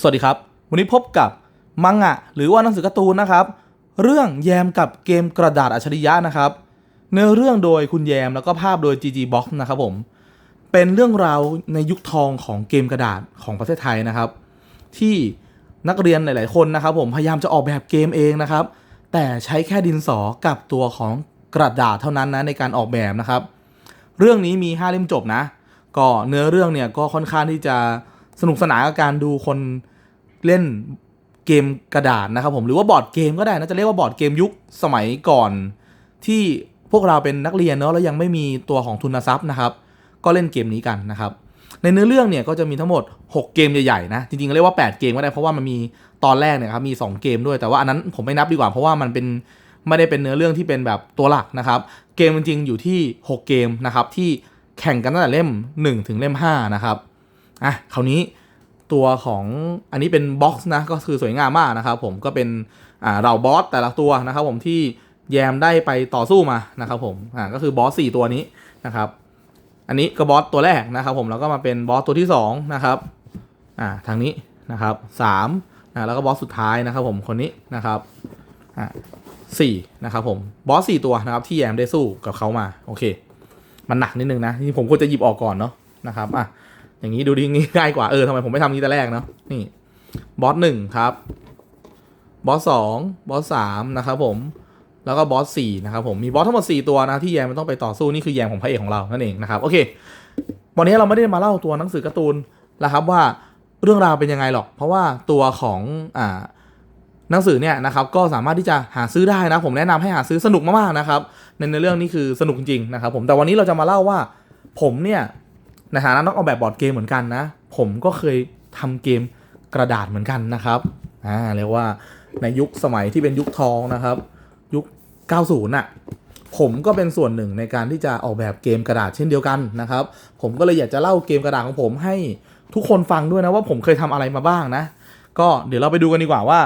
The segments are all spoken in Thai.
สวัสดีครับ วันนี้พบกับมังงะ หรือว่าหนังสือการ์ตูนนะครับ เรื่องแยมกับเกมกระดาษอัจฉริยะนะครับ เนื้อเรื่องโดยคุณแยมแล้วก็ภาพโดย GG Box นะครับผม เป็นเรื่องราวในยุคทองของเกมกระดาษของประเทศไทยนะครับ ที่นักเรียนหลาย ๆ คนนะครับ ผมพยายามจะออกแบบเกมเองนะครับ แต่ใช้แค่ดินสอกับตัวของกระดาษเท่านั้นนะในการออกแบบนะครับ เรื่องนี้มี 5 เล่มจบนะ ก็เนื้อเรื่องเนี่ยก็ค่อนข้างที่จะ นุกสนานกับการดูคนเล่นเกมกระดาษนะครับผมหรือว่าบอร์ดเกมก็ได้นะจะเรียกว่าบอร์ดเกมยุคสมัยก่อน ที่พวกเราเป็นนักเรียนเนาะแล้วยังไม่มีตัวของทุนทรัพย์นะครับ ก็เล่นเกมนี้กันนะครับ ในเนื้อเรื่องเนี่ยก็จะมีทั้งหมด 6 เกมใหญ่ๆนะจริงๆเรียกว่า 8 เกมก็ได้เพราะว่ามันมีตอนแรกเนี่ยครับมี 2 เกมด้วยแต่ว่าอันนั้นผมไม่นับดีกว่าเพราะว่ามันเป็นไม่ได้เป็นเนื้อเรื่องที่เป็นแบบตัวหลักนะครับ เกมจริงๆอยู่ที่ 6 เกมนะครับที่แข่งกันตั้งแต่เล่ม 1 ถึงเล่ม5นะครับ อะคราวนี้ตัวของอันนี้เป็นบ็อกซ์นะก็คือสวยงามมากนะครับผมก็เป็นอ่าเราบอสแต่ละตัวนะครับผมที่แยมได้ไปต่อสู้มานะครับผมอ่าก็คือบอส4ตัวนี้นะครับ อันนี้ก็บอสตัวแรกนะครับผมแล้วก็มาเป็นบอสตัวที่2นะครับอ่าทางนี้นะครับ3นะแล้วก็บอสสุดท้ายนะครับผมคนนี้นะครับอ่าสี่นะครับผมบอสสี่ตัวนะครับที่แยมได้สู้กับเขามาโอเค มันหนักนิดนึงนะที่ผมควรจะหยิบออกก่อนเนาะนะครับอะ อย่างนี้ดูดีง่ายกว่า เออทำไมผมไม่ทำนี้แต่แรกเนาะนี่บอสหนึ่งครับบอสสองบอสสามนะครับผมแล้วก็บอสสี่นะครับผมมีบอสทั้งหมด4ตัวนะที่แยมมันต้องไปต่อสู้นี่คือแยมของพระเอกของเรานั่นเองนะครับโอเค วันนี้เราไม่ได้มาเล่าตัวหนังสือการ์ตูนนะครับว่าเรื่องราวเป็นยังไงหรอก เพราะว่าตัวของอ่าหนังสือเนี่ยนะครับก็สามารถที่จะหาซื้อได้นะ ผมแนะนำให้หาซื้อสนุกมากๆนะครับในในเรื่องนี้คือสนุกจริงๆนะครับผมแต่วันนี้เราจะมาเล่าว่าผมเนี่ย ในฐานะนักออกแบบบอร์ดเกมเหมือนกันนะ ผมก็เคยทำเกมกระดาษเหมือนกันนะครับอ่าเรียกว่าในยุคสมัยที่เป็นยุคทองนะครับ ยุค 90น่ะผมก็เป็นส่วนหนึ่งในการที่จะออกแบบเกมกระดาษเช่นเดียวกันนะครับ ผมก็เลยอยากจะเล่าเกมกระดาษของผมให้ทุกคนฟังด้วยนะว่าผมเคยทำอะไรมาบ้างนะ ก็เดี๋ยวเราไปดูกันดีกว่าว่า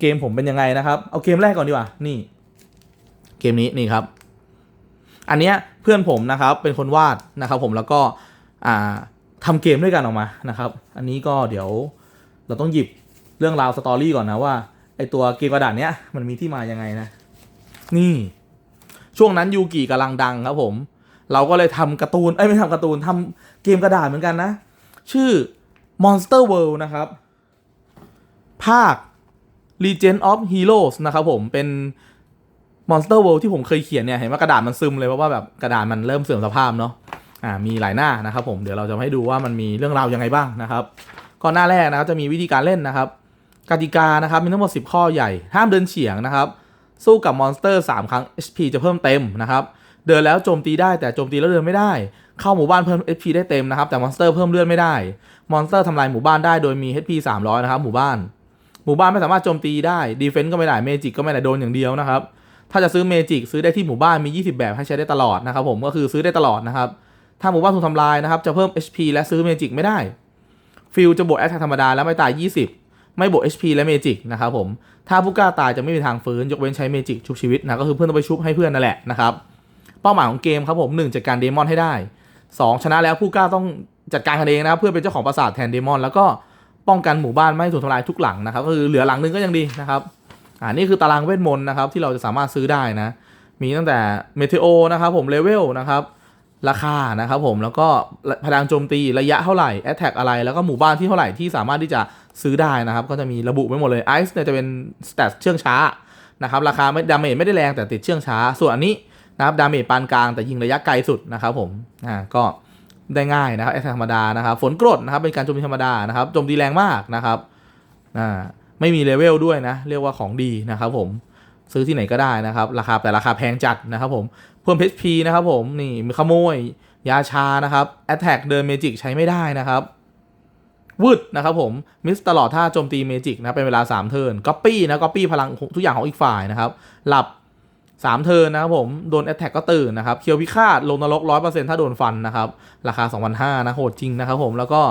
เกมผมเป็นยังไงนะครับเอาเกมแรกก่อนดีกว่านี่ เกมนี้นี่ครับ อันเนี้ยเพื่อนผมนะครับเป็นคนวาดนะครับ ผมแล้วก็ ทำเกมด้วยกันออกมานะครับ อันนี้ก็เดี๋ยวเราต้องหยิบเรื่องราวสตอรี่ก่อนนะว่าไอตัวเกมกระดาษเนี้ยมันมีที่มายังไงนะ นี่ ช่วงนั้นยูกิกำลังดังครับผม เราก็เลยทำการ์ตูน เอ้ยไม่ทำการ์ตูนทำเกมกระดาษเหมือนกันนะ ชื่อ Monster World นะครับ ภาค Legend of Heroes นะครับผมเป็น Monster World ที่ผมเคยเขียนเนี่ย เห็นว่ากระดาษมันซึมเลยเพราะว่าแบบกระดาษมันเริ่มเสื่อมสภาพเนาะ อ่ามีหลายหน้านะครับผมเดี๋ยวเราจะให้ดูว่ามันมีเรื่องราวยังไงบ้างนะครับก็หน้าแรกนะครับจะมีวิธีการเล่นนะครับกติกานะครับมีทั้งหมด 10 ข้อใหญ่ห้ามเดินเฉียงนะครับสู้กับมอนสเตอร์ 3 ครั้ง HP จะเพิ่มเต็มนะครับเดินแล้วโจมตีได้แต่โจมตีแล้วเดินไม่ได้ เข้าหมู่บ้านเพิ่ม HP ได้เต็มนะครับแต่มอนสเตอร์เพิ่มเลือดไม่ได้ มอนสเตอร์ทำลายหมู่บ้านได้โดยมี HP 300 นะครับหมู่บ้าน หมู่บ้านไม่สามารถโจมตีได้ดีเฟนต์ก็ไม่ได้เมจิกก็ไม่ได้โดนอย่างเดียวนะครับถ้าจะซื้อเมจิกซื้อได้ที่หมู่บ้านมี 20 แบบให้ใช้ได้ตลอดนะครับผมก็คือซื้อได้ตลอดนะครับ ถ้าหมู่บ้านถูกทำลายนะครับ จะเพิ่ม HP และซื้อเมจิกไม่ได้ ฟิลจะบวกแอคธรรมดาแล้วไม่ตาย 20 ไม่บวก HP และเมจิกนะครับผม ถ้าผู้กล้าตายจะไม่มีทางฟื้น ยกเว้นใช้เมจิกชุบชีวิตนะ ก็คือเพื่อนต้องไปชุบให้เพื่อนนั่นแหละนะครับ เป้าหมายของเกมครับผม1จัดการเดมอนให้ได้ 2 ชนะแล้วผู้กล้าต้องจัดการกันเองนะเพื่อเป็นเจ้าของปราสาทแทนเดมอน แล้วก็ป้องกันหมู่บ้านไม่ให้ถูกทำลายทุกหลังนะครับก็คือเหลือหลังนึงก็ยังดีนะครับอ่านี่คือตารางเวทมนต์นะครับที่เราจะสามารถซื้อได้นะ มีตั้งแต่เมเทโอนะครับผมเลเวลนะครับ ราคานะครับผมแล้วก็พลังโจมตีระยะเท่าไหร่แอตแทกอะไร แล้วก็หมู่บ้านที่เท่าไหร่ที่สามารถที่จะซื้อได้นะครับ ก็จะมีระบุไว้หมดเลยไอซ์เนี่ยจะเป็นสเตตเชื่องช้านะครับราคาไม่ดาเมจไม่ได้แรงแต่ติดเชื่องช้า ส่วนอันนี้นะครับดาเมจปานกลางแต่ยิงระยะไกลสุดนะครับผมอ่าก็ได้ง่ายนะครับแอตแทกธรรมดานะครับฝนกรดนะครับเป็นการโจมตีธรรมดานะครับโจมตีแรงมากนะครับอ่าไม่มีเลเวลด้วยนะ เรียกว่าของดีนะครับผม ซื้อที่ไหนก็ได้นะครับ ราคาแต่ราคาแพงจัดนะครับผมเพิ่ม HP นะครับผมนี่มีขโมย ยาชานะครับ Attack เดินเมจิกใช้ไม่ได้นะครับวืดนะครับผมมิสตลอดท่าโจมตีเมจิกนะเป็นเวลา 3 เทิร์นก๊อปปี้นะก๊อปปี้พลังทุกอย่างของอีกฝ่ายนะครับ หลับ 3 เทิร์นนะครับผมโดน Attack ก็ตื่นนะครับเคียวพิฆาตลงนรก 100%ถ้าโดนฟันนะครับ ราคา 2,500นะโหดจริงนะครับผมแล้วก็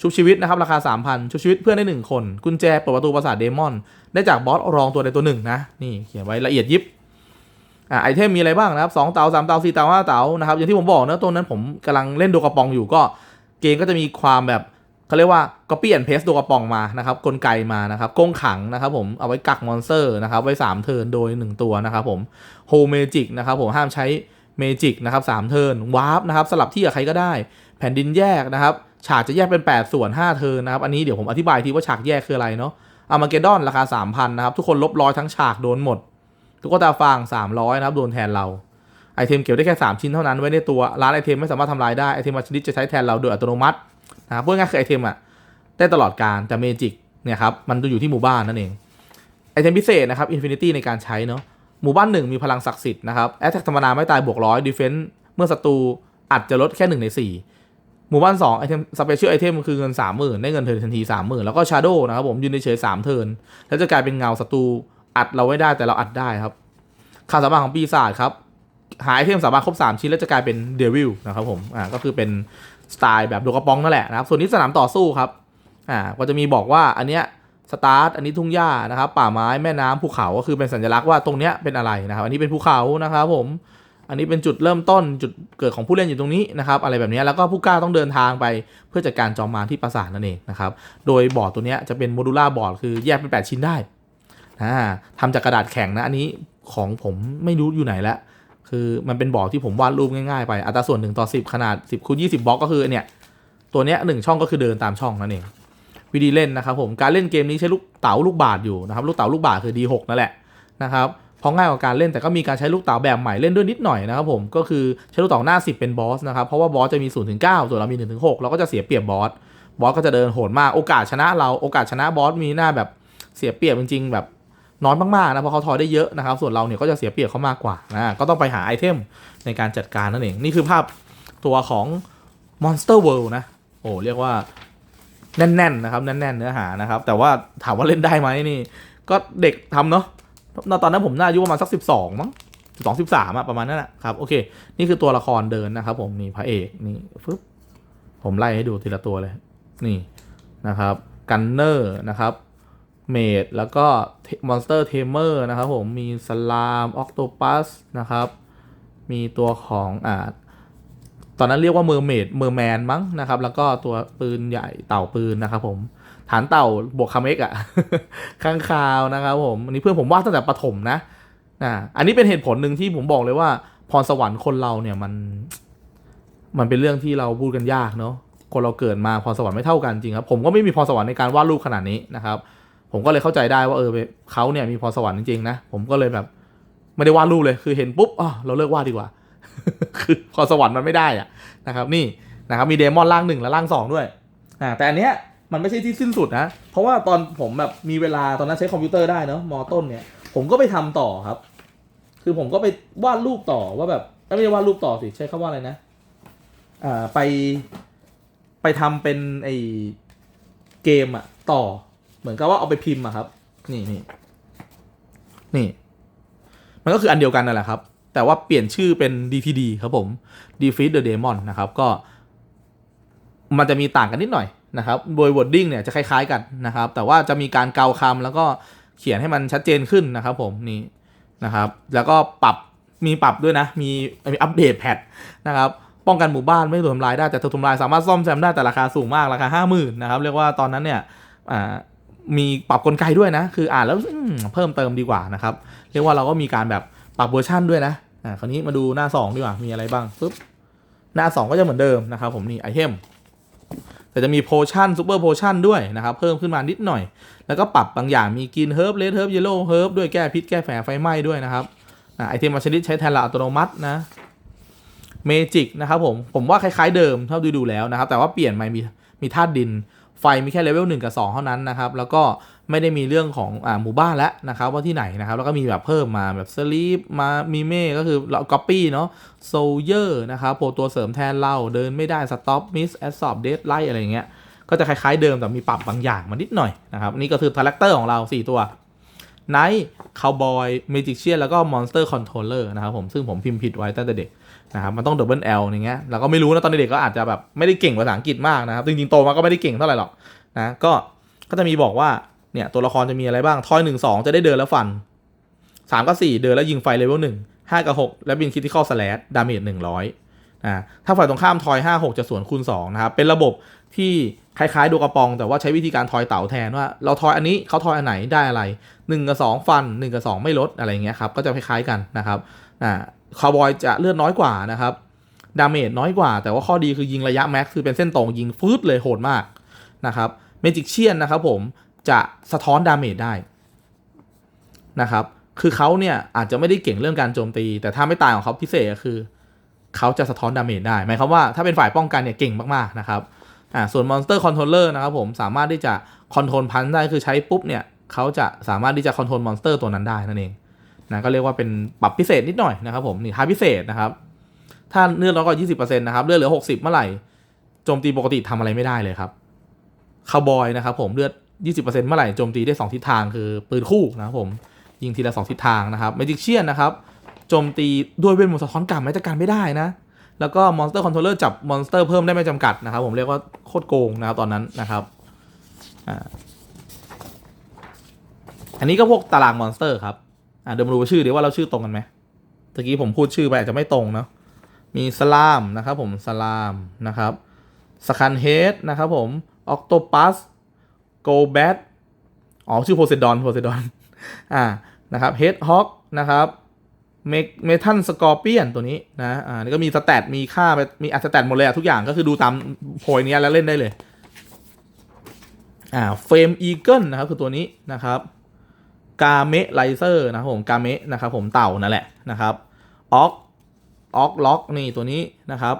ชุบชีวิตนะครับราคา 3,000 ชุบชีวิตเพื่อนได้ 1 คน กุญแจเปิดประตูปราสาทเดมอน ได้จากบอสรองตัวใดตัวหนึ่งนะ นี่เขียนไว้ละเอียดยิบอ่าไอเทมมีอะไรบ้างนะครับสองเตาสามเตาสี่เตาห้าเตานะครับอย่างที่ผมบอกนะตัวนั้นผมกำลังเล่นโดกระปองอยู่ก็เกมก็จะมีความแบบเขาเรียกว่า copy and paste ตัวกระป๋องมานะครับกลไกมานะครับกงขังนะครับผมเอาไว้กักมอนสเตอร์นะครับไว้ 3 เทิร์นโดย 1 ตัวนะครับผมโฮเมจิกนะครับผมห้ามใช้เมจิกนะครับ3เทิร์นวาร์ปนะครับสลับที่กับใครก็ได้ แผ่นดินแยกนะครับ ฉากจะแยกเป็น 8 ส่วน 5 เทิร์นนะครับ อันนี้เดี๋ยวผมอธิบายทีว่าฉากแยกคืออะไรเนาะอามาเกดอนราคา 3,000 นะครับ ทุกคนลบร้อยทั้งฉากโดนหมดตุ๊กตาฟาง 300 นะครับ โดนแทนเรา ไอเทมเก็บได้แค่ 3 ชิ้นเท่านั้นไว้ในตัว ร้านไอเทมไม่สามารถทำลายได้ ไอเทมบางชนิดจะใช้แทนเราโดยอัตโนมัตินะครับพูดง่ายคือไอเทมอะได้ตลอดการแต่เมจิกเนี่ยครับมันจะอยู่ที่หมู่บ้านนั่นเอง ไอเทมพิเศษนะครับอินฟินิตี้ในการใช้เนาะหมู่บ้านหนึ่งมีพลังศักดิ์สิทธิ์นะครับแอตแทกธรรมดาไม่ตายบวกร้อยดีเฟนซ์เมื่อศัตรูอาจจะลดแค่หนึ่งในสี่ หมู่บ้าน2ไอเทมสเปเชียลไอเทมคือเงิน 30,000 ได้เงินเทินทันที 30,000 แล้วก็ชาโดนะครับผมยืนเฉยๆ3เทินแล้วจะกลายเป็นเงาศัตรูอัดเราไม่ได้แต่เราอัดได้ครับข่าวสามารถของปีศาจครับ หาไอเทมสามารถครบ 3 ชิ้นแล้วจะกลายเป็นเดวิลนะครับผมอ่าก็คือเป็นสไตล์แบบโดกระป๋องนั่นแหละนะครับส่วนนี้สนามต่อสู้ครับอ่าก็จะมีบอกว่าอันเนี้ยสตาร์ทอันนี้ทุ่งหญ้านะครับป่าไม้แม่น้ำภูเขาก็คือเป็นสัญลักษณ์ว่าตรงเนี้ยเป็นอะไรนะครับอันนี้เป็นภูเขานะครับผม อันนี้เป็นจุดเริ่มต้นจุดเกิดของผู้เล่นอยู่ตรงนี้นะครับอะไรแบบนี้แล้วก็ผู้กล้าต้องเดินทางไปเพื่อจัดการจอมมารที่ปราสาทนั่นเองนะครับโดยบอร์ดตัวนี้จะเป็นโมดูล่าบอร์ดคือแยกเป็น 8 ชิ้นได้อ่าทำจากกระดาษแข็งนะอันนี้ของผมไม่รู้อยู่ไหนแล้วคือมันเป็นบอร์ดที่ผมวาดรูปง่ายๆไปอัตราส่วน1ต่อ10 ขนาด 10คูณ20บล็อกก็คือเนี่ยตัวเนี้ยหนึ่งช่องก็คือเดินตามช่องนั่นเองวิธีเล่นนะครับผมการเล่นเกมนี้ใช้ลูกเต๋าลูกบาศก์อยู่นะครับลูกเต๋าลูกบาศก์คือ D6 นั่นแหละนะครับ เพราะง่ายกว่าการเล่นแต่ก็มีการใช้ลูกเต๋าแบบใหม่เล่นด้วยนิดหน่อยนะครับผมก็คือใช้ลูกเต๋าหน้า 10 เป็นบอสนะครับเพราะว่าบอสจะมี0ถึง9ส่วนเรามี1ถึง6เราก็จะเสียเปรียบบอสบอสก็จะเดินโหดมากโอกาสชนะเราโอกาสชนะบอสมีหน้าแบบเสียเปรียบจริง ๆ แบบน้อยมากๆนะเพราะเขาทอยได้เยอะนะครับส่วนเราเนี่ยก็จะเสียเปรียบเขามากกว่านะก็ต้องไปหาไอเทมในการจัดการนั่นเองนี่คือภาพตัวของ Monster World นะโอ้เรียกว่าแน่นๆนะครับแน่นๆเนื้อหานะครับแต่ว่าถามว่าเล่นได้ไหมนี่ ก็เด็กทำเนาะ ตอนนั้นผมน่าอายุประมาณสักสิบสองมั้งสิบสองสิบสามอะประมาณนั้นแหละครับโอเค นี่คือตัวละครเดินนะครับผมนี่พระเอกนี่ฟึบผมไล่ให้ดูทีละตัวเลย นี่นะครับกันเนอร์นะครับเมดแล้วก็มอนสเตอร์เทเมอร์นะครับผมมีสลามออกโตปัสนะครับมีตัวของอ่าตอนนั้นเรียกว่าเมอร์เมดเมอร์แมนมั้งนะครับ แล้วก็ตัวปืนใหญ่เต่าปืนนะครับผม ฐานเต่าบวกคาเมกอะข้างคาวนะครับผมอันนี้เพื่อนผมวาดตั้งแต่ประถมนะอ่าอันนี้เป็นเหตุผลหนึ่งที่ผมบอกเลยว่า พรสวรรค์คนเราเนี่ยมัน มันเป็นเรื่องที่เราพูดกันยากเนาะคนเราเกิดมาพรสวรรค์ไม่เท่ากันจริงครับผมก็ไม่มีพรสวรรค์ในการวาดรูปขนาดนี้นะครับ ผมก็เลยเข้าใจได้ว่าเออเขาเนี่ยมีพรสวรรค์จริงๆนะผมก็เลยแบบไม่ได้วาดรูปเลยคือเห็นปุ๊บอ๋อเราเลิกวาดดีกว่า คือพรสวรรค์มันไม่ได้อะนะครับ นี่นะครับมีเดมอนร่างหนึ่งและร่างสองด้วยอ่าแต่อันเนี้ย มันไม่ใช่ที่สิ้นสุดนะ เพราะว่าตอนผมแบบมีเวลาตอนนั้นใช้คอมพิวเตอร์ได้เนาะมอต้นเนี่ย ผมก็ไปทำต่อครับ คือผมก็ไปวาดรูปต่อว่าแบบไม่ใช่วาดรูปต่อสิใช้คำว่าอะไรนะอ่าไปไปทำเป็นไอเกมอะต่อ เหมือนกับว่าเอาไปพิมพ์อะครับ นี่นี่นี่ มันก็คืออันเดียวกันนั่นแหละครับ แต่ว่าเปลี่ยนชื่อเป็น DTD ครับผม Defeat the Demon นะครับ ก็ มันจะมีต่างกันนิดหน่อย นะครับโดย wording เนี่ยจะคล้ายๆกันนะครับ แต่ว่าจะมีการเกาคำแล้วก็เขียนให้มันชัดเจนขึ้นนะครับผมนี่นะครับ แล้วก็ปรับมีปรับด้วยนะ มีมีอัปเดตแพทนะครับป้องกันหมู่บ้านไม่ถูกทำลายได้แต่ถูกทำลายสามารถซ่อมแซมได้แต่ราคาสูงมากราคาห้าหมื่นนะครับเรียกว่าตอนนั้นเนี่ยอ่ามีปรับกลไกด้วยนะ คืออ่านแล้วเพิ่มเติมดีกว่านะครับ เรียกว่าเราก็มีการแบบปรับเวอร์ชันด้วยนะอ่าคราวนี้มาดูหน้า 2 ดีกว่ามีอะไรบ้างปึ๊บหน้า 2 ก็จะเหมือนเดิมนะครับผมนี่ไอเทม แต่จะมีโพชั่นซูเปอร์โพชั่นด้วยนะครับเพิ่มขึ้นมานิดหน่อย แล้วก็ปรับบางอย่างมีกินเฮิร์บเลดเฮิร์บเยลโล่เฮิร์บด้วยแก้พิษแก้แผลไฟไหม้ด้วยนะครับไอเทมบางชนิดใช้แทนละอัตโนมัตินะเมจิกนะครับผม ผมว่าคล้ายๆเดิมเท่าดูดูแล้วนะครับ แต่ว่าเปลี่ยนมามีมีธาตุดินไฟมีแค่เลเวล1กับ 2 เท่านั้นนะครับ แล้วก็ ไม่ได้มีเรื่องของอ่าหมู่บ้านแล้วนะครับว่าที่ไหนนะครับ แล้วก็มีแบบเพิ่มมาแบบสลีปมามีเม่ก็คือเราก๊อปปี้เนาะโซเยอร์นะครับโปรตัวเสริมแทนเราเดินไม่ได้สต็อปมิสแอสซอบเดดไลอะไรเงี้ยก็จะคล้ายๆเดิมแต่มีปรับบางอย่างมานิดหน่อยนะครับนี่ก็คือคาแรคเตอร์ของเรา 4 ตัวไนท์คาวบอยเมจิกเชียนแล้วก็มอนสเตอร์คอนโทรลเลอร์นะครับผมซึ่งผมพิมพ์ผิดไว้ตั้งแต่เด็กนะครับมันต้องดับเบิลแอลอย่างเงี้ยเราก็ไม่รู้นะตอนเด็กก็อาจจะแบบไม่ได้เก่งภาษาอังกฤษมากนะครับจริงๆโตมาก็ไม่ได้เก่งเท่าไหร่หรอกนะก็ก็จะมีบอกว่า เนี่ยตัวละครจะมีอะไรบ้างทอยหนึ่งสองจะได้เดินแล้วฟันสามกับสี่เดินแล้วยิงไฟเลเวลหนึ่งห้ากับหกแล้วบินคิติคอลสแลดดาเมจหนึ่งร้อยอ่าถ้าฝ่ายตรงข้ามทอยห้าหกจะสวนคูณสองนะครับเป็นระบบที่คล้ายๆโดกระปอง แต่ว่าใช้วิธีการทอยเต่าแทนว่าเราทอยอันนี้เขาทอยอันไหนได้อะไร1กับ2 ฟัน 1 กับ 2 ไม่ลดอะไรเงี้ยครับก็จะคล้ายๆกันนะครับอ่าคาวบอยจะเลือดน้อยกว่านะครับดาเมจน้อยกว่า แต่ว่าข้อดีคือยิงระยะแม็กซ์คือเป็นเส้นตรงยิงฟืดเลยโหดมากนะครับเมจิกเชียนนะครับผม จะสะท้อนดาเมจได้นะครับ คือเขาเนี่ยอาจจะไม่ได้เก่งเรื่องการโจมตี แต่ถ้าไม่ตายของเขาพิเศษก็คือเขาจะสะท้อนดาเมจได้หมายความว่าถ้าเป็นฝ่ายป้องกันเนี่ยเก่งมากๆนะครับอ่าส่วนมอนสเตอร์คอนโทรลเลอร์นะครับผมสามารถที่จะคอนโทรลพันได้คือใช้ปุ๊บเนี่ยเขาจะสามารถที่จะคอนโทรลมอนสเตอร์ตัวนั้นได้นั่นเองนะก็เรียกว่าเป็นปรับพิเศษนิดหน่อยนะครับผมนี่ท้าพิเศษนะครับ ถ้าเลือดร้อยกว่ายี่สิบเปอร์เซ็นต์นะครับเลือดเหลือหกสิบเมื่อไหร่โจมตีปกติทำอะไรไม่ได้เลยครับคาวบอยนะครับผมเลือด ยี่สิบเปอร์เซ็นต์เมื่อไหร่โจมตีได้สองทิศทางคือปืนคู่นะครับผมยิงทีละสองทิศทางนะครับเมจิกเชียนนะครับโจมตีด้วยเวทมนต์สะท้อนกลับไม่จัดการไม่ได้นะแล้วก็มอนสเตอร์คอนโทรลเลอร์จับมอนสเตอร์เพิ่มได้ไม่จำกัดนะครับ ผมเรียกว่าโคตรโกงนะครับตอนนั้นนะครับอ่าอันนี้ก็พวกตารางมอนสเตอร์ครับอ่าเดี๋ยวมาดูชื่อดีว่าเราชื่อตรงกันไหมตะกี้ผมพูดชื่อไปอาจจะไม่ตรงเนาะมีสลามนะครับผมสลามนะครับสคันเฮดนะครับผมออกโตปัส โกลแบทอ๋อ ชื่อโพเซดอนโพเซดอนอ่านะครับเฮดฮอกนะครับเมเมทัลสกอร์เปียนตัวนี้นะอ่านี่ก็มีสแตทมีค่าไปมีอัตสแตทหมดเลยทุกอย่างก็คือดูตามโพยเนี้ยแล้วเล่นได้เลยอ่าเฟรมอีเกิลนะครับคือตัวนี้นะครับกาเมะไลเซอร์นะครับผมกาเมะนะครับผมเต่านั่นแหละนะครับออกออกล็อกนี่ตัวนี้นะครับ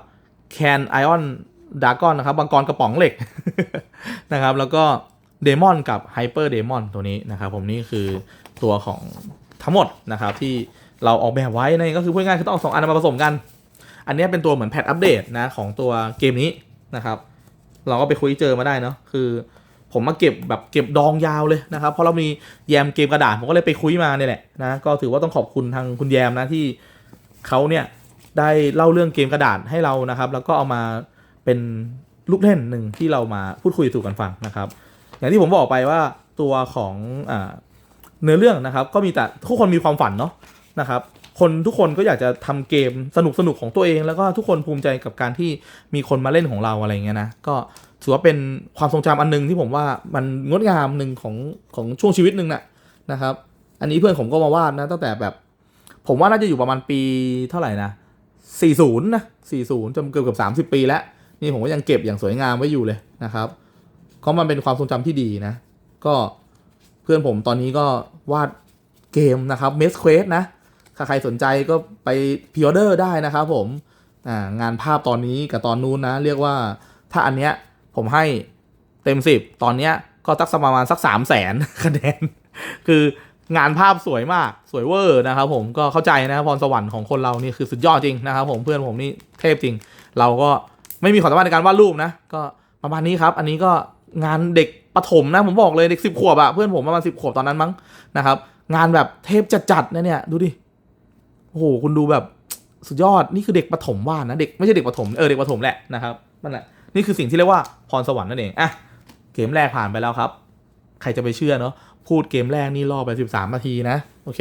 แคนไอออนดากอนนะครับบังกรกระป๋องเหล็กนะครับแล้วก็ เดมอนกับไฮเปอร์เดมอนตัวนี้นะครับผมนี่คือตัวของทั้งหมดนะครับที่เราออกแบบไว้นั่นก็คือพูดง่ายคือต้องเอาสองอันมาผสมกัน อันนี้เป็นตัวเหมือนแพทอัปเดตนะของตัวเกมนี้นะครับ เราก็ไปคุยเจอมาได้เนาะคือผมมาเก็บแบบเก็บดองยาวเลยนะครับ เพราะเรามีแยมเกมกระดาษผมก็เลยไปคุยมาเนี่ยแหละนะก็ถือว่าต้องขอบคุณทางคุณแยมนะที่เขาเนี่ยได้เล่าเรื่องเกมกระดาษให้เรานะครับ แล้วก็เอามาเป็นลูกเล่นหนึ่งที่เรามาพูดคุยสู่กันฟังนะครับ อย่างที่ผมบอกไปว่าตัวของอเนื้อเรื่องนะครับ ก็มีแต่ทุกคนมีความฝันเนาะนะครับ คนทุกคนก็อยากจะทำเกมสนุกสนุกของตัวเอง แล้วก็ทุกคนภูมิใจกับการที่มีคนมาเล่นของเราอะไรเงี้ยนะก็ถือว่าเป็นความทรงจำอันหนึงที่ผมว่ามันงดงามหนึ่งของของช่วงชีวิตหนึ่งนะนะครับ อันนี้เพื่อนผมก็มาวาดนะตั้งแต่แบบ ผมว่าน่าจะอยู่ประมาณปีเท่าไหร่นะ40นะ40จนเกือบเกือบ30 ปีแล้วนี่ผมก็ยังเก็บอย่างสวยงามไว้อยู่เลยนะครับ ก็มันเป็นความทรงจำที่ดีนะ ก็เพื่อนผมตอนนี้ก็วาดเกมนะครับ m e s Quest นะถ้าใครสนใจก็ไปพิออเดอร์ได้นะครับผมงานภาพตอนนี้กับตอนนู้นนะ เรียกว่าถ้าอันเนี้ยผมให้เต็มสิบตอนเนี้ยก็สักประมาณสักสามแสนคะแนน คืองานภาพสวยมากสวยเวอร์นะครับผมก็เข้าใจนะพรสวรรค์ของคนเรานี่คือสุดยอดจริงนะครับผมเพื่อนผมนี่เทพจริง เราก็ไม่มีความสามารถในการวาดรูปนะ ก็ประมาณนี้ครับ อันนี้ก็ งานเด็กประถมนะผมบอกเลยเด็กสิบขวบอะเพื่อนผมประมาณสิบขวบตอนนั้นมั้งนะครับ งานแบบเทพจัดๆนะเนี่ยดูดิโอ้โหคุณดูแบบสุดยอดนี่คือเด็กประถมว่านะเด็กไม่ใช่เด็กประถมเออเด็กประถมแหละนะครับนั่นแหละนี่คือสิ่งที่เรียกว่าพรสวรรค์นั่นเองอะเกมแรกผ่านไปแล้วครับ ใครจะไปเชื่อเนาะพูดเกมแรกนี่ล่อไป 13นาทีนะ โอเค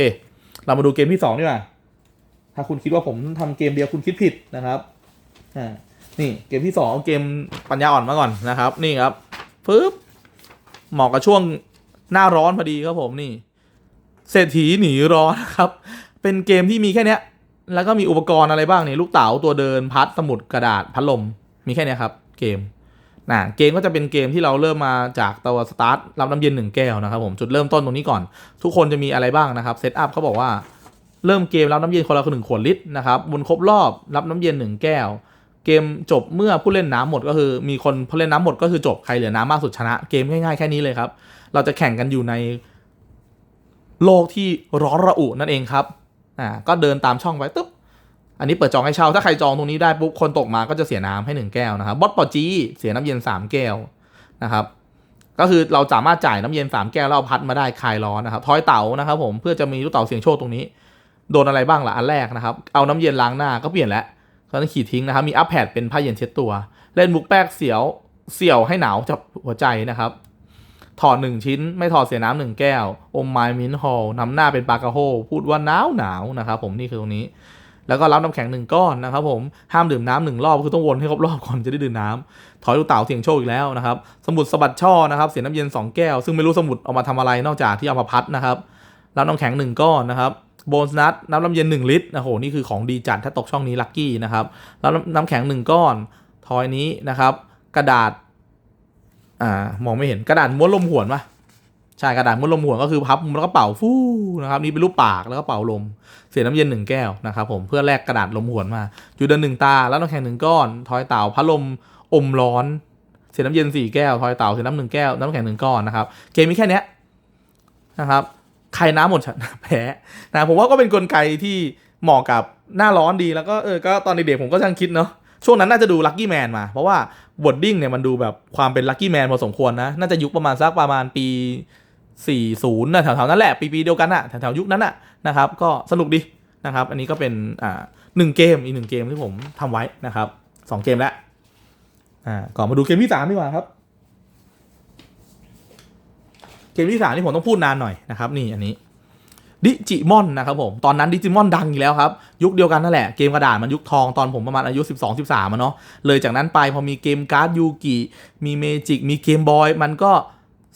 เรามาดูเกมที่2ดีกว่าถ้าคุณคิดว่าผมทำเกมเดียวคุณคิดผิดนะครับอ่านี่เกมที่ 2เอาเกมปัญญาอ่อนมาก่อนนะครับ นี่ครับ ปึ๊บเหมาะกับช่วงหน้าร้อนพอดีครับผมนี่ เศรษฐีหนีร้อนครับ เป็นเกมที่มีแค่เนี้ยแล้วก็มีอุปกรณ์อะไรบ้างนี่ลูกเต๋าตัวเดินพัดสมุดกระดาษพัดลมมีแค่นี้ครับเกมนะเกมก็จะเป็นเกมที่เราเริ่มมาจากตัวสตาร์ทรับน้ำเย็นหนึ่งแก้วนะครับผมจุดเริ่มต้นตรงนี้ก่อน ทุกคนจะมีอะไรบ้างนะครับเซตอัพเขาบอกว่าเริ่มเกมรับน้ำเย็นคนละหนึ่งขวดลิตรนะครับบนครบรอบรับน้ำเย็นหนึ่งแก้ว เกมจบเมื่อผู้เล่นน้ำหมดก็คือ มีคนผู้เล่นน้ำหมดก็คือจบใครเหลือน้ำมากสุดชนะ เกมง่ายๆแค่นี้เลยครับ เราจะแข่งกันอยู่ในโลกที่ร้อนระอุนั่นเองครับอ่าก็เดินตามช่องไปตึ๊บอันนี้เปิดจองให้เช่า ถ้าใครจองตรงนี้ได้ปุ๊บคนตกมาก็จะเสียน้ำให้หนึ่งแก้วนะครับบอสปอจีเสียน้ำเย็นสามแก้วนะครับก็คือเราสามารถจ่ายน้ำเย็นสามแก้วแล้วเอาพัดมาได้คลายร้อนนะครับทอยเต่านะครับผมเพื่อจะมีลูกเต่าเสียงโชคตรงนี้ โดนอะไรบ้างล่ะอันแรกนะครับ เอาน้ำเย็นล้างหน้าก็เปลี่ยนแล้ว ตอนนั้นขีดทิ้งนะครับมีอัพแพดเป็นผ้าเย็นเช็ดตัว เล่นมุกแป๊กเสียวเสี่ยวให้หนาวจับหัวใจนะครับ ถอดหนึ่งชิ้นไม่ถอดเสียน้ำหนึ่งแก้ว อมไมมินฮอลนำหน้าเป็นปากระโฮพูดว่าหนาวหนาวนะครับผมนี่คือตรงนี้แล้วก็รับน้ำแข็งหนึ่งก้อนนะครับผมห้ามดื่มน้ำหนึ่งรอบคือต้องวนให้ครบรอบก่อนจะได้ดื่มน้ำถอยลูกเต๋าเสี่ยงโชคอีกแล้วนะครับ สมุดสะบัดช่อนะครับเสียน้ำเย็นสองแก้ว ซึ่งไม่รู้สมุดเอามาทำอะไรนอกจากที่เอามาพัดนะครับรับน้ำแข็งหนึ่งก้อนนะครับ โบนส์นัทน้ำลำเย็นหนึ่งลิตรโอ้โหนี่คือของดีจัดถ้าตกช่องนี้ลัคกี้นะครับแล้วน้ำแข็งหนึ่งก้อน ทอยนี้นะครับ กระดาษอ่ามองไม่เห็นกระดาษม้วนลมหวนปะใช่กระดาษม้วนลมหวนก็คือพับแล้วก็เป่าฟู่นะครับนี่เป็นรูปปากแล้วก็เป่าลม เสียน้ำเย็นหนึ่งแก้วนะครับผมเพื่อแลกกระดาษลมหวนมาจูเดินหนึ่งตาแล้วน้ำแข็งหนึ่งก้อน ทอยเต่าพัดลมอมร้อน เสียน้ำเย็นสี่แก้ว ทอยเต่าเสียน้ำหนึ่งแก้วน้ำแข็งหนึ่งก้อนนะครับเกมมีแค่นี้นะครับ ใครน้ำหมดชนะแพ้นะผมว่าก็เป็นกลไกที่เหมาะกับหน้าร้อนดีแล้วก็เออก็ตอนเด็กๆผมก็ช่างคิดเนาะช่วงนั้นน่าจะดูลัคกี้แมนมา เพราะว่าบดดิ้งเนี่ยมันดูแบบความเป็นลัคกี้แมนพอสมควรนะ น่าจะยุคประมาณสักประมาณปี 40นะแถวๆนั้นแหละปีปีๆเดียวกันอะแถวๆยุคนั้นอะนะครับ ก็สนุกดีนะครับ อันนี้ก็เป็นอ่าหนึ่งเกมอีกหนึ่งเกมที่ผมทำไว้นะครับสองเกมแล้วอ่าก่อนมาดูเกมที่สามดีกว่าครับ เกมที่สามที่ผมต้องพูดนานหน่อยนะครับนี่อันนี้ดิจิมอนนะครับผมตอนนั้นดิจิมอนดังอีกแล้วครับ ยุคเดียวกันนั่นแหละ เกมกระดาษมันยุคทองตอนผมประมาณอายุ 12 13อะเนาะเลยจากนั้นไปพอมีเกมการ์ดยูกิมีเมจิกมีเกมบอยมันก็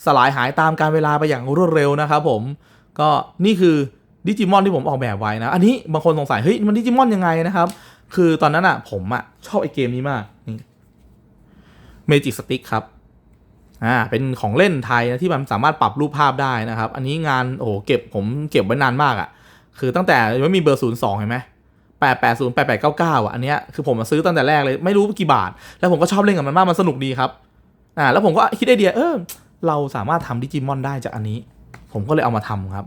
สลายหายตามการเวลาไปอย่างรวดเร็วนะครับผมก็นี่คือดิจิมอนที่ผมออกแบบไว้นะ อันนี้บางคนสงสัยเฮ้ยมันดิจิมอนยังไงนะครับ คือตอนนั้นอะผมอะชอบไอเกมนี้มากนี่เมจิกสติ๊กครับ อ่าเป็นของเล่นไทยนะที่มันสามารถปรับรูปภาพได้นะครับ อันนี้งานโอ้โหเก็บผมเก็บไว้นานมากอะ่ะ คือตั้งแต่ยังไม่มีเบอร์ศูนย์สองเห็นไหมแปดแปดศูนย์แปดแปดเก้าเก้าอะอันเนี้ยคือผมมาซื้อตั้งแต่แรกเลยไม่รู้กี่บาท แล้วผมก็ชอบเล่นกับมันมากมันสนุกดีครับอ่าแล้วผมก็คิดไอเดียเออเราสามารถทำดิจิมอนได้จากอันนี้ ผมก็เลยเอามาทำครับ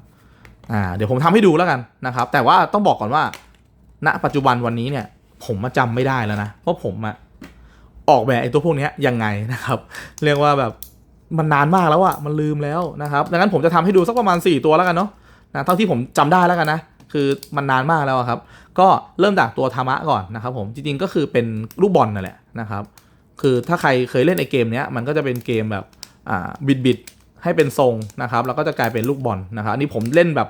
อ่าเดี๋ยวผมทำให้ดูแล้วกันนะครับ แต่ว่าต้องบอกก่อนว่า ณ ปัจจุบันวันนี้เนี่ย ผมมาจำไม่ได้แล้วนะว่าะผมอะ ออกแบบไอ้ตัวพวกนี้ยังไงนะครับ เรียกว่าแบบมันนานมากแล้วอะมันลืมแล้วนะครับดังนั้นผมจะทำให้ดูสักประมาณ 4 ตัวแล้วกันเนาะนะเท่าที่ผมจำได้แล้วกันนะ คือมันนานมากแล้วครับ ก็เริ่มจากตัวธรรมะก่อนนะครับผมจริงๆก็คือเป็นลูกบอลนั่นแหละนะครับ คือถ้าใครเคยเล่นไอเกมเนี้ยมันก็จะเป็นเกมแบบอ่าบิดบิดๆให้เป็นทรงนะครับแล้วก็จะกลายเป็นลูกบอลนะครับอันนี้ผมเล่นแบบ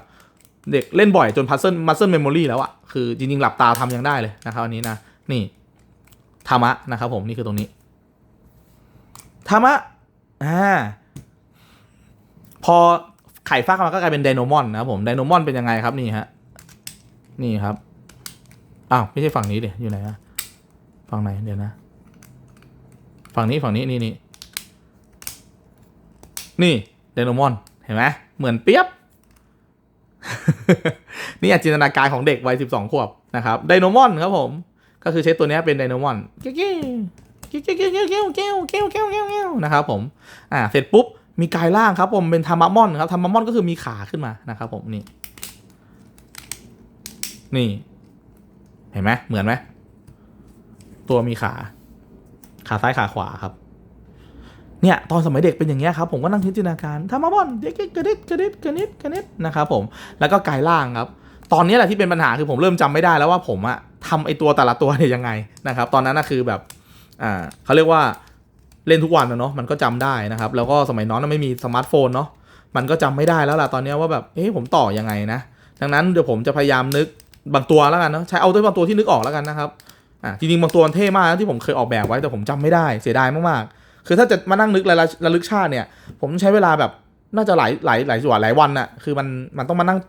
เด็กเล่นบ่อยจนพัซเซิลมัซเซิลเมมโมรีแล้วอะคือจริงๆหลับตาทำยังได้เลยนะครับอันนี้นะนี่ ธรรมะนะครับผมนี่คือตรงนี้ธรรมะอ่าพอไข่ฟักมาก็กลายเป็นไดโนมอนนะครับผมไดโนมอนเป็นยังไงครับนี่ฮะนี่ครับอ้าวไม่ใช่ฝั่งนี้เดี๋ยวอยู่ไหนอะฝั่งไหนเดี๋ยวนะ ฝั่งนี้ฝั่งนี้นี่นี่นี่ไดโนมอนเห็นไหมเหมือนเปียบนี่อาจจินตนาการของเด็กวัยสิบสองขวบนะครับไดโนมอนครับผม ก็คือใช้ตัวนี้เป็นไดโนมอนเกี้ยวเกี้ยวเกี้ยวเกี้ยวเกี้ยวเกี้ยวเกี้ยวเกี้ยวเกี้ยวเกี้ยวนะครับผมอ่าเสร็จปุ๊บมีกายล่างครับผมเป็นธรรมมอนครับธรรมมอนก็คือมีขาขึ้นมานะครับผมนี่นี่ เห็นไหมเหมือนไหมตัวมีขา ขาซ้ายขาขวาครับเนี่ยตอนสมัยเด็กเป็นอย่างเงี้ยครับผมก็นั่งจินตนาการธรรมมอนเด็กกระดิดกระดิดกระนิดกระนิดนะครับผมแล้วก็กายล่างครับ ตอนนี้แหละที่เป็นปัญหาคือผมเริ่มจำไม่ได้แล้วว่าผมอะทำไอตัวแต่ละตัวเนี่ยยังไงนะครับ ตอนนั้นนะคือแบบอ่าเขาเรียกว่าเล่นทุกวันนะเนาะมันก็จำได้นะครับ แล้วก็สมัยน้องไม่มีสมาร์ทโฟนเนาะมันก็จำไม่ได้แล้วล่ะตอนนี้ว่าแบบเอ๊ะผมต่อยังไงนะ ดังนั้นเดี๋ยวผมจะพยายามนึกบางตัวแล้วกันเนาะใช้เอาด้วยบางตัวที่นึกออกแล้วกันนะครับอ่าจริงๆบางตัวมันเท่มากนะที่ผมเคยออกแบบไว้แต่ผมจำไม่ได้เสียดายมากๆ คือถ้าจะมานั่งนึกระระลึกชาติเนี่ย ผมใช้เวลาแบบน่าจะหลายหลายหลายส่วนหลายวันน่ะคือมันมันต้องมานั่ง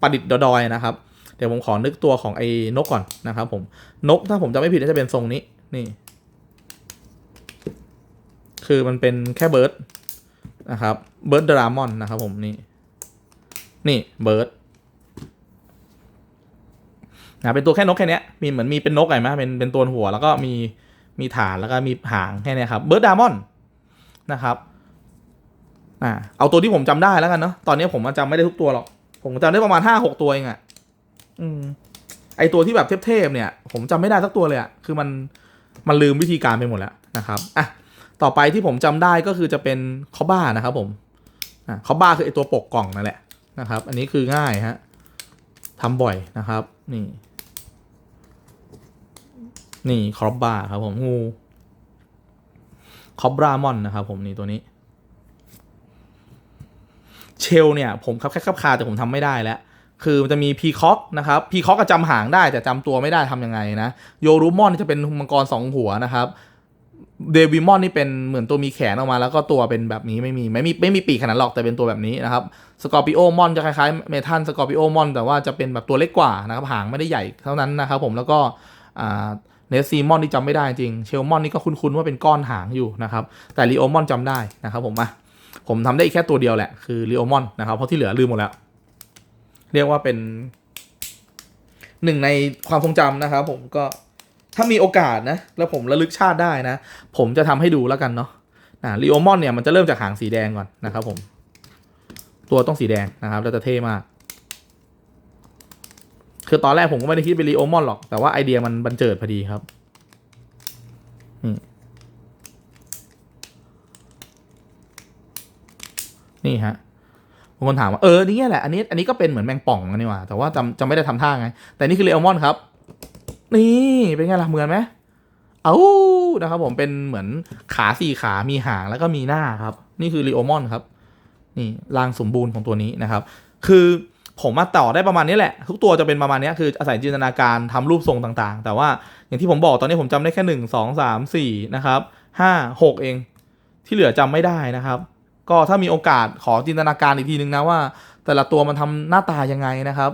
ประดิษฐ์ดอยนะครับ เดี๋ยวผมขอนึกตัวของไอ้นกก่อนนะครับผมนกถ้าผมจำไม่ผิดน่าจะเป็นทรงนี้นี่ คือมันเป็นแค่เบิร์ดนะครับเบิร์ดดรามอนนะครับผมนี่นี่เบิร์ดนะเป็นตัวแค่นกแค่นี้มีเหมือนมีเป็นนกไงไหมเป็นเป็นตัวหัวแล้วก็มีมีฐานแล้วก็มีหางแค่นี้ครับเบิร์ดดรามอนนะครับอ่าเอาตัวที่ผมจำได้แล้วกันเนาะตอนนี้ผมจำไม่ได้ทุกตัวหรอก ผมจำได้ประมาณห้าหกตัวเองอะ่ะอืม ไอตัวที่แบบเทพๆเนี่ย ผมจำไม่ได้สักตัวเลยอะ่ะคือมันมันลืมวิธีการไปหมดแล้วนะครับอะต่อไปที่ผมจำได้ก็คือจะเป็นคอบ้านะครับผมอ่าคอบ้าคือไอตัวปกกล่องนั่นแหละนะครับ อันนี้คือง่ายฮะทำบ่อยนะครับ นี่ นี่ครอบบ้าครับผมงูคอบรามอนนะครับผมนี่ตัวนี้ เชลเนี่ยผมครับแค่ขับคาแต่ผมทำไม่ได้แล้ว คือมันจะมีพีคอกนะครับพีคอกก็จำหางได้แต่จำตัวไม่ได้ทำยังไงนะโยรูมอนนี่จะเป็นมังกรสองหัวนะครับเดวิมอนนี่เป็นเหมือนตัวมีแขนออกมา แล้วก็ตัวเป็นแบบนี้ไม่มีไม่มีไม่มีปีกขนาดหรอกแต่เป็นตัวแบบนี้นะครับสกอร์ปิโอมอนจะคล้ายๆเมทัลสกอร์ปิโอมอนแต่ว่าจะเป็นแบบตัวเล็กกว่านะครับหางไม่ได้ใหญ่เท่านั้นนะครับผมแล้วก็เนสซีมอนนี่จำไม่ได้จริงเชลมอนนี่ก็คุ้นๆว่าเป็นก้อนหางอยู่นะครับแต่ลีโอมอนจำได้นะครับผมมา ผมทำได้อีกแค่ตัวเดียวแหละ คือลีโอมอนนะครับ เพราะที่เหลือลืมหมดแล้ว เรียกว่าเป็นหนึ่งในความทรงจำนะครับ ผมก็ถ้ามีโอกาสนะ แล้วผมระลึกชาติได้นะ ผมจะทำให้ดูแล้วกันเนาะนะลีโอมอนเนี่ยมันจะเริ่มจากหางสีแดงก่อนนะครับ ผม ตัวต้องสีแดงนะครับแล้วจะเท่มาก คือตอนแรกผมก็ไม่ได้คิดเป็นลีโอมอนหรอก แต่ว่าไอเดียมันบันเจิดพอดีครับนี่ นี่ฮะบางคนถามว่าเออนี่แหละอันนี้อันนี้ก็เป็นเหมือนแมงป่องนี่ว่าแต่ว่าจำจำไม่ได้ทำท่าไง แต่นี่คือเลอมอนครับ นี่เป็นไงล่ะเหมือนไหมเอ้านะครับผมเป็นเหมือนขาสี่ขามีหางแล้วก็มีหน้าครับ นี่คือลีโอมอนครับ นี่รางสมบูรณ์ของตัวนี้นะครับ คือผมมาต่อได้ประมาณนี้แหละ ทุกตัวจะเป็นประมาณนี้คืออาศัยจินตนาการทำรูปทรงต่างๆ แต่ว่าอย่างที่ผมบอกตอนนี้ผมจำได้แค่หนึ่งสองสามสี่นะครับห้าหกเอง ที่เหลือจำไม่ได้นะครับ ก็ถ้ามีโอกาสขอจินตนาการอีกทีนึงนะว่า แต่ละตัวมันทำหน้าตายังไงนะครับ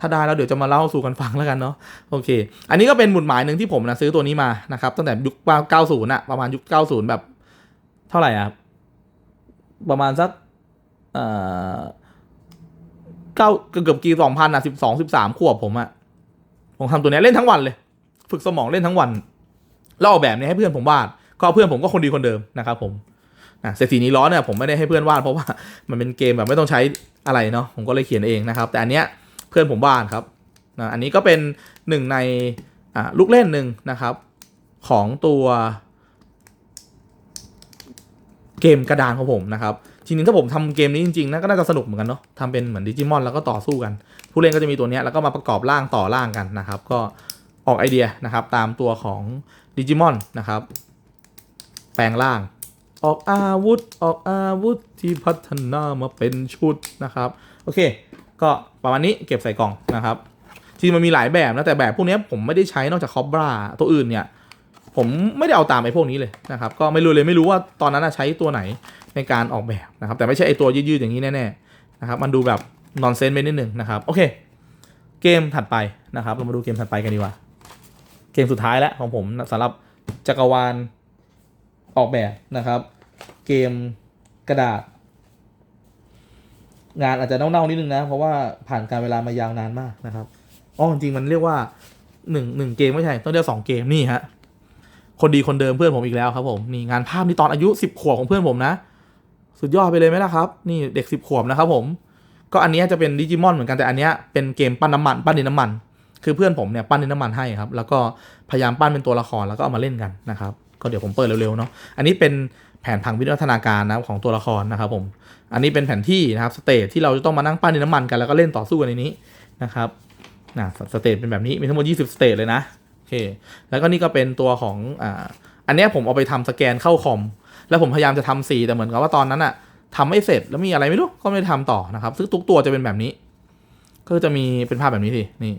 ถ้าได้แล้วเดี๋ยวจะมาเล่าสู่กันฟังแล้วกันเนาะโอเค อันนี้ก็เป็นหมุดหมายหนึ่งที่ผมนะซื้อตัวนี้มานะครับตั้งแต่ยุค 90อะประมาณยุค 90 แบบ เท่าไหร่อะประมาณสักเอ่อเก้าเกือบกี่สองพันอะสิบสองสิบสามขวบผมอะผมทำตัวนี้เล่นทั้งวันเลย ฝึกสมองเล่นทั้งวันแล้วออกแบบเนี้ให้เพื่อนผมวาดก็เพื่อนผมก็คนดีคนเดิมนะครับผม นะเศรษฐีนี้ร้อนเนี่ยผมไม่ได้ให้เพื่อนวาดเพราะว่ามันเป็นเกมแบบไม่ต้องใช้อะไรเนาะผมก็เลยเขียนเองนะครับ แต่อันเนี้ยเพื่อนผมวาดครับนะอันนี้ก็เป็นหนึ่งในลูกเล่นหนึ่งนะครับ ของตัวเกมกระดานของผมนะครับจริงๆถ้าผมทำเกมนี้จริงๆนะก็น่าจะสนุกเหมือนกันเนาะทำเป็นเหมือนดิจิมอนแล้วก็ต่อสู้กัน ผู้เล่นก็จะมีตัวเนี้ยแล้วก็มาประกอบร่างต่อร่างกันนะครับ ก็ออกไอเดียนะครับ ตามตัวของดิจิมอนนะครับ แปลงร่าง ออกอาวุธ ออกอาวุธที่พัฒนามาเป็นชุดนะครับ โอเค ก็ประมาณนี้เก็บใส่กล่องนะครับ จริงมันมีหลายแบบนะแต่แบบพวกนี้ผมไม่ได้ใช้นอกจากคอบราตัวอื่นเนี่ย ผมไม่ได้เอาตามไอ้พวกนี้เลยนะครับ ก็ไม่รู้เลยไม่รู้ว่าตอนนั้นใช้ตัวไหนในการออกแบบนะครับ แต่ไม่ใช่ไอ้ตัวยืดๆอย่างนี้แน่ๆนะครับ มันดูแบบนอนเซนไปนิดหนึ่งนะครับ โอเค เกมถัดไปนะครับ เรามาดูเกมถัดไปกันดีกว่า เกมสุดท้ายแล้วของผมสำหรับจักรวาล ออกแบบนะครับ เกมกระดาษ งานอาจจะเน่าๆนิดนึงนะ เพราะว่าผ่านการเวลามายาวนานมากนะครับอ๋อจริงๆมันเรียกว่าหนึ่งหนึ่งเกมไม่ใช่ต้องเรียกสองเกมนี่ฮะคนดีคนเดิมเพื่อนผมอีกแล้วครับผมนี่งานภาพนี่ตอนอายุสิบขวบของเพื่อนผมนะ สุดยอดไปเลยไหมล่ะครับ นี่เด็กสิบขวบนะครับผมก็อันนี้จะเป็นดิจิมอนเหมือนกันแต่อันนี้เป็นเกมปั้นน้ำมันปั้นดินน้ำมัน คือเพื่อนผมเนี่ยปั้นดินน้ำมันให้ครับ แล้วก็พยายามปั้นเป็นตัวละครแล้วก็เอามาเล่นกันนะครับ ก็เดี๋ยวผมเปิดเร็วๆเนาะอันนี้เป็นแผนผังวิวัฒนาการนะของตัวละครนะครับผมอันนี้เป็นแผนที่นะครับสเตจที่เราจะต้องมานั่งปั้นดินน้ำมันกันแล้วก็เล่นต่อสู้กันในนี้นะครับนะสเตจเป็นแบบนี้มีทั้งหมด 20 สเตจเลยนะโอเคแล้วก็นี่ก็เป็นตัวของอ่าอันนี้ผมเอาไปทำสแกนเข้าคอม แล้วผมพยายามจะทำสีแต่เหมือนกับว่าตอนนั้นอะทำไม่เสร็จแล้วมีอะไรไม่รู้ก็ไม่ได้ทำต่อนะครับซึ่งทุกตัวจะเป็นแบบนี้ ก็จะมีเป็นภาพแบบนี้สินี่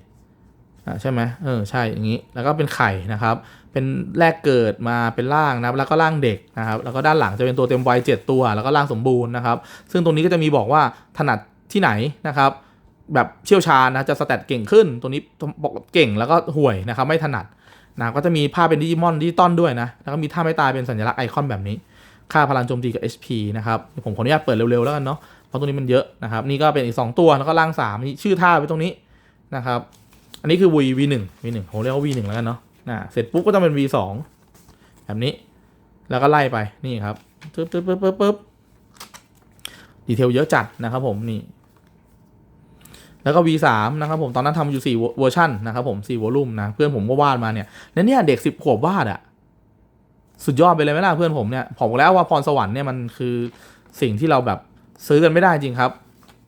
อ่าใช่ไหมเออใช่อย่างนี้ แล้วก็เป็นไข่นะครับ เป็นแรกเกิดมาเป็นร่างนะครับแล้วก็ร่างเด็กนะครับ แล้วก็ด้านหลังจะเป็นตัวเต็มวัยเจ็ดตัว แล้วก็ร่างสมบูรณ์นะครับ ซึ่งตรงนี้ก็จะมีบอกว่าถนัดที่ไหนนะครับแบบเชี่ยวชาญนะจะสแตทเก่งขึ้น ตัวนี้บอกเก่งแล้วก็ห่วยนะครับไม่ถนัดนะก็จะมีภาพเป็นดิจิมอนดิจิตอลด้วยนะ แล้วก็มีท่าไม่ตายเป็นสัญลักษณ์ไอคอนแบบนี้ ค่าพลังโจมตีกับ HP นะครับ ผมขออนุญาตเปิดเร็วๆแล้วกันเนาะเพราะตรงนี้มันเยอะนะครับ นี่ก็เป็นอีก 2 ตัวแล้วก็ร่าง3นี่ชื่อท่าไว้ตรงนี้นะครับ อันนี้คือ V V1 V1 ผมเรียกว่า V1 แล้วกันเนาะนะเสร็จปุ๊บก็จะเป็น V2 แบบนี้ แล้วก็ไล่ไปนี่ครับปึ๊บปึ๊บปึ๊บปึ๊บปึ๊บดีเทลเยอะจัดนะครับผมนี่ แล้วก็ V3 นะครับผมตอนนั้นทำอยู่4เวอร์ชันนะครับผม4วอลลุ่มนะ เพื่อนผมก็วาดมาเนี่ยแล้วเนี่ยเด็ก10ขวบวาดอะสุดยอดไปเลยไหมล่ะเพื่อนผมเนี่ยผมบอกแล้วว่าพรสวรรค์เนี่ยมันคือสิ่งที่เราแบบซื้อกันไม่ได้จริงครับ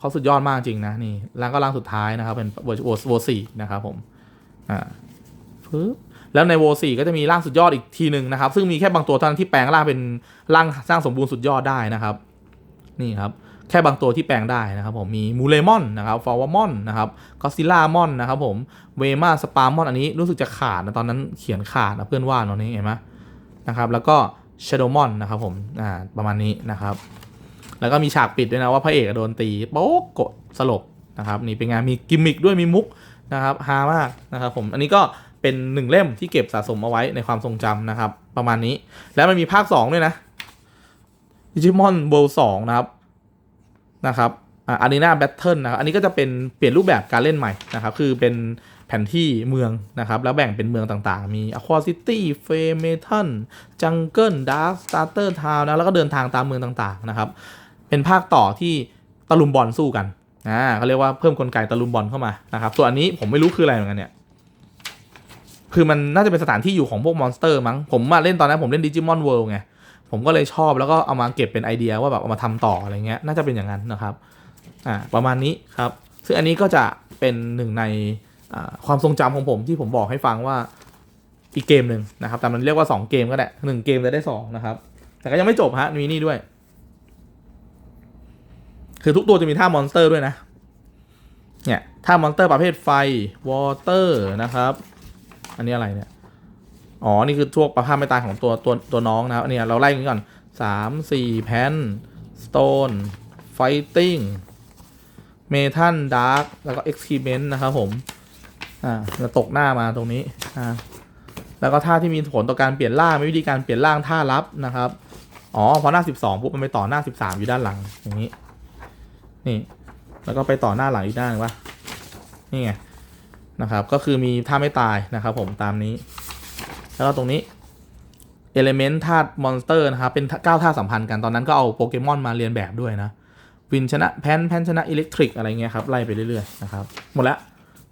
เขาสุดยอดมากจริงนะนี่ร่างก็ร่างสุดท้ายนะครับ เป็นโวโวสี่นะครับผมอ่าปึ๊บแล้วในโวสี่ก็จะมีร่างสุดยอดอีกทีหนึ่งนะครับ ซึ่งมีแค่บางตัวเท่านั้นที่แปลงร่างเป็นร่างสร้างสมบูรณ์สุดยอดได้นะครับ นี่ครับแค่บางตัวที่แปลงได้นะครับผมมีมูเลมอนนะครับฟอร์วามอนนะครับก็ซิล่ามอนนะครับผมเวมาสปามอนอันนี้รู้สึกจะขาดนะตอนนั้นเขียนขาดนะเพื่อนว่าตอนนี้เห็นไหมนะครับแล้วก็ชโดมอนนะครับผมอ่าประมาณนี้นะครับ แล้วก็มีฉากปิดด้วยนะว่าพระเอกโดนตีโป๊กกดสลบนะครับนี่เป็นงานมีกิมมิกด้วยมีมุกนะครับฮามากนะครับผมอันนี้ก็เป็นหนึ่งเล่มที่เก็บสะสมเอาไว้ในความทรงจำนะครับ ประมาณนี้แล้วมันมีภาค 2 ด้วยนะดิจิมอนเวิลด์สองนะครับนะครับอารีนาแบทเทิลนะครับอันนี้ก็จะเป็นเปลี่ยนรูปแบบการเล่นใหม่นะครับ คือเป็นแผนที่เมืองนะครับ แล้วแบ่งเป็นเมืองต่างๆ มี Aqua City f a m e t o n Jungle Dark Starter Town นะแล้วก็เดินทางตามเมืองต่างๆนะครับ เป็นภาคต่อที่ตะลุมบอลสู้กันอ่าเขาเรียกว่าเพิ่มกลไกตะลุมบอลเข้ามานะครับส่วนอันนี้ผมไม่รู้คืออะไรเหมือนกันเนี่ยคือมันน่าจะเป็นสถานที่อยู่ของพวกมอนสเตอร์มั้งผมมาเล่นตอนนั้นผมเล่นดิจิมอนเวิลด์ไงผมก็เลยชอบแล้วก็เอามาเก็บเป็นไอเดียว่าแบบเอามาทำต่ออะไรเงี้ยน่าจะเป็นอย่างนั้นนะครับอ่าประมาณนี้ครับซึ่งอันนี้ก็จะเป็นหนึ่งในความทรงจำของผมที่ผมบอกให้ฟังว่าอีกเกมหนึ่งนะครับแต่มันเรียกว่า 2 เกมก็ได้หนึ่งเกมจะได้สองนะครับแต่ก็ยังไม่จบฮะมีนี่ด้วย คือทุกตัวจะมีท่ามอนสเตอร์ด้วยนะ เนี่ยท่ามอนสเตอร์ประเภทไฟวอเตอร์นะครับ อันนี้อะไรเนี่ย อ๋อ นี่คือพวกประภาพไม่ตายของตัวตัวตัวน้องนะครับอันนี้เราไล่กันก่อนสามสี่แพนสโตนไฟติ้งเมทัลดาร์กแล้วก็เอ็กซ์คิเมนต์นะครับผม อ่าจะตกหน้ามาตรงนี้ อ่า แล้วก็ท่าที่มีผลต่อการเปลี่ยนร่างมีวิธีการเปลี่ยนร่างท่ารับนะครับ อ๋อ พอหน้า 12 ปุ๊บมันไปต่อหน้า 13 อยู่ด้านหลังอย่างนี้ นี่ แล้วก็ไปต่อหน้าหลังอีกด้านหนึ่งวะนี่ไงนะครับก็คือมีท่าไม่ตายนะครับผมตามนี้ แล้วก็ตรงนี้เอลเมนต์ธาตุมอนสเตอร์นะครับเป็นเก้าธาตุสัมพันธ์กันตอนนั้นก็เอาโปเกมอนมาเรียนแบบด้วยนะ วินชนะแพนแพนชนะอิเล็กทริกอะไรเงี้ยครับไล่ไปเรื่อยๆนะครับหมดล้ว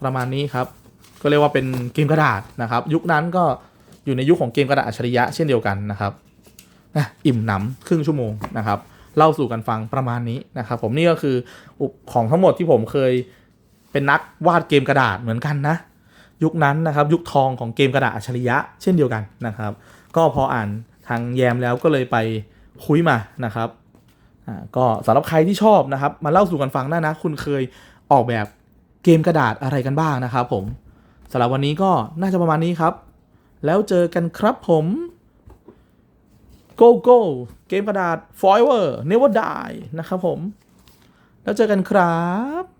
ประมาณนี้ครับ ก็เรียกว่าเป็นเกมกระดาษนะครับ ยุคนั้นก็อยู่ในยุคของเกมกระดาษอัจฉริยะเช่นเดียวกันนะครับอิ่มหนำครึ่งชั่วโมงนะครับ เล่าสู่กันฟังประมาณนี้นะครับผมนี่ก็คือของทั้งหมดที่ผมเคยเป็นนักวาดเกมกระดาษเหมือนกันนะ ยุคนั้นนะครับยุคทองของเกมกระดาษอัจฉริยะเช่นเดียวกันนะครับ ก็พออ่านทางแยมแล้วก็เลยไปคุยมานะครับอ่าก็สำหรับใครที่ชอบนะครับมาเล่าสู่กันฟังได้นะ คุณเคยออกแบบเกมกระดาษอะไรกันบ้างนะครับผมสำหรับวันนี้ก็น่าจะประมาณนี้ครับ แล้วเจอกันครับผม Go Go เกมกระดาษ Forever Never Die นะครับผม แล้วเจอกันครับ